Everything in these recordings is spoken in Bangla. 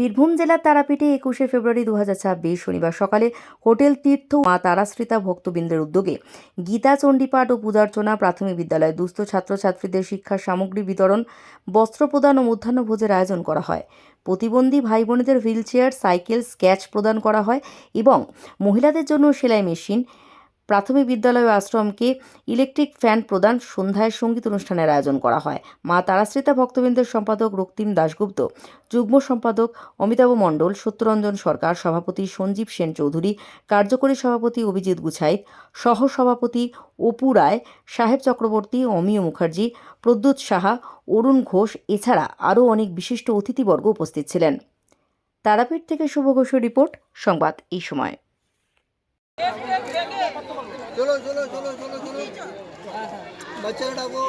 বীরভূম জেলার তারাপীঠে একুশে ফেব্রুয়ারি দু হাজার ছাব্বিশ শনিবার সকালে হোটেল তীর্থ মা তারাশ্রিতা ভক্তবৃন্দের উদ্যোগে গীতা, চণ্ডীপাঠ ও পূজার্চনা, প্রাথমিক বিদ্যালয়ে দুস্থ ছাত্রছাত্রীদের শিক্ষার সামগ্রী বিতরণ, বস্ত্র প্রদান ও মধ্যাহ্নভোজের আয়োজন করা হয়। প্রতিবন্ধী ভাই বোনেদের হুইল চেয়ার সাইকেল, স্কেচ প্রদান করা হয় এবং মহিলাদের জন্য সেলাই মেশিন প্রাথমিক বিদ্যালয় ও আশ্রমকে ইলেকট্রিক ফ্যান প্রদান সন্ধ্যায় সংগীত অনুষ্ঠানের আয়োজন করা হয়। মা তারাশ্রিতা ভক্তবৃন্দের সম্পাদক রক্তিম দাশগুপ্ত, যুগ্ম সম্পাদক অমিতাভ মণ্ডল, সত্যরঞ্জন সরকার, সভাপতি সঞ্জীব সেন চৌধুরী, কার্যকরী সভাপতি অভিজিৎ গুছাইত সহ সভাপতি অপু রায়, সাহেব চক্রবর্তী, অমিয় মুখার্জি, প্রদ্যুৎ সাহা, অরুণ ঘোষ এছাড়া আরও অনেক বিশিষ্ট অতিথিবর্গ উপস্থিত ছিলেন। তারাপীঠ থেকে শুভ ঘোষের রিপোর্ট, সংবাদ এই সময়। চলো চলো চলো চলো চলো। বাচ্চারা ডাকো।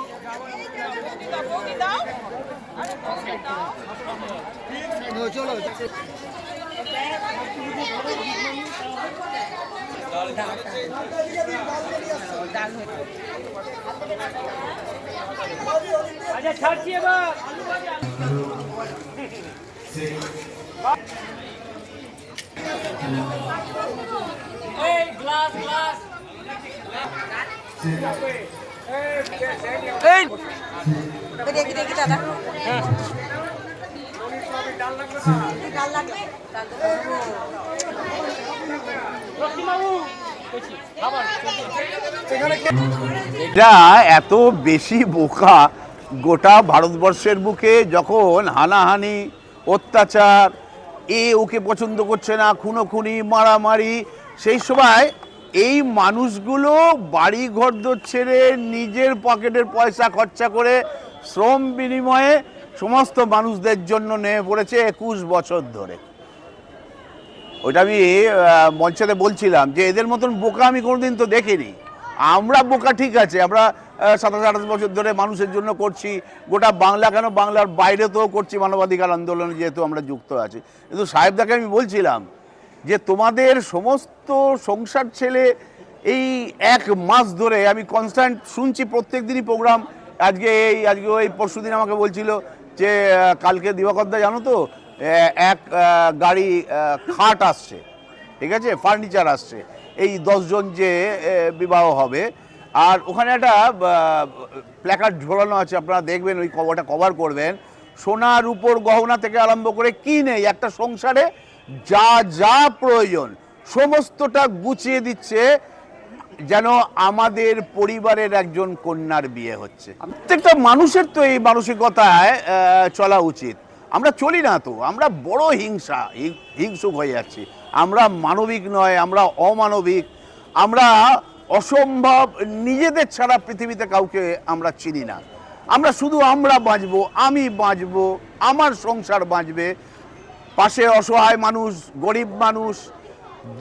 চলো আচ্ছা ছাড়ছি এবার। গ্লাস গ্লাস এত বেশি বোকা গোটা ভারতবর্ষের বুকে যখন হানাহানি, অত্যাচার, এ ওকে পছন্দ করছে না, খুনোখুনি, মারামারি, সেই সময় এই মানুষগুলো বাড়ি ঘর ছেড়ে নিজের পকেটের পয়সা খরচা করে শ্রম বিনিময়ে সমস্ত মানুষদের জন্য নেমে পড়েছে একুশ বছর ধরে। ওইটা আমি মঞ্চেতে বলছিলাম যে এদের মতন বোকা আমি কোনোদিন তো দেখিনি। আমরা বোকা ঠিক আছে, আমরা সাতাশ আঠাশ বছর ধরে মানুষের জন্য করছি। গোটা বাংলা কেন? বাংলার বাইরে বাইরেতেও করছি মানবাধিকার আন্দোলনে যেহেতু আমরা যুক্ত আছি। কিন্তু সাহেবদাকে আমি বলছিলাম যে তোমাদের সমস্ত সংসার ছেলে এই এক মাস ধরে আমি কনস্ট্যান্ট শুনছি প্রত্যেক দিনই প্রোগ্রাম আজকে এই, আজকে ওই পরশু দিন আমাকে বলছিল যে কালকে দিবাকরদা জানো তো এক গাড়ি খাট আসছে, ঠিক আছে? ফার্নিচার আসছে। এই দশজন যে বিবাহ হবে। আর ওখানে একটা প্ল্যাকার্ড ঝোলানো আছে, আপনারা দেখবেন, ওই কভারটা কভার করবেন। সোনার উপর গহনা থেকে আরম্ভ করে কি নেই? একটা সংসারে যা যা প্রয়োজন, সমস্তটা গুছিয়ে দিচ্ছে যেন আমাদের পরিবারের একজন কন্যার বিয়ে হচ্ছে। প্রত্যেকটা মানুষের তো এই মানসিকতায় চলা উচিত। আমরা চলি না তো, আমরা বড় হিংসা হিংসুক হয়ে যাচ্ছি। আমরা মানবিক নয়, আমরা অমানবিক। আমরা অসম্ভব, নিজেদের ছাড়া পৃথিবীতে কাউকে আমরা চিনি না। আমরা শুধু আমরা বাঁচবো, আমি বাঁচবো, আমার সংসার বাঁচবে। পাশে অসহায় মানুষ, গরিব মানুষ,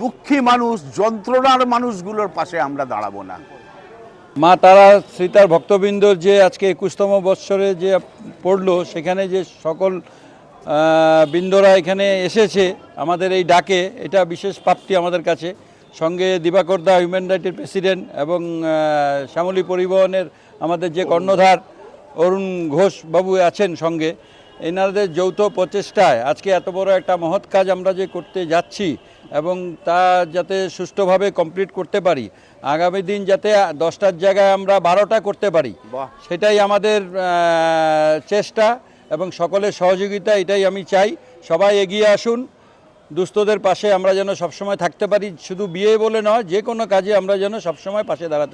দুঃখী মানুষ, যন্ত্রণার মানুষগুলোর পাশে আমরা দাঁড়াবো না। মা তারা সীতার ভক্তবৃন্দর যে আজকে একুশতম বৎসরে যে পড়ল, সেখানে যে সকল বৃন্দরা এখানে এসেছে আমাদের এই ডাকে, এটা বিশেষ প্রাপ্তি আমাদের কাছে। সঙ্গে দিবাকর দা হিউম্যান রাইটের প্রেসিডেন্ট এবং শ্যামলী পরিবহনের আমাদের যে কর্ণধার অরুণ ঘোষ বাবু আছেন সঙ্গে এনাদের যৌথ প্রচেষ্টায় আজকে এত বড় একটা মহৎ কাজ আমরা যে করতে যাচ্ছি এবং তা যাতে সুষ্ঠুভাবে কমপ্লিট করতে পারি আগামী দিন যাতে দশটার জায়গায় আমরা বারোটা করতে পারি। সেটাই আমাদের চেষ্টা এবং সকলের সহযোগিতা এটাই আমি চাই সবাই এগিয়ে আসুন দুস্থদের পাশে আমরা যেন সবসময় থাকতে পারি শুধু বিয়ে বলে নয় যে কোনো কাজে আমরা যেন সবসময় পাশে দাঁড়াতে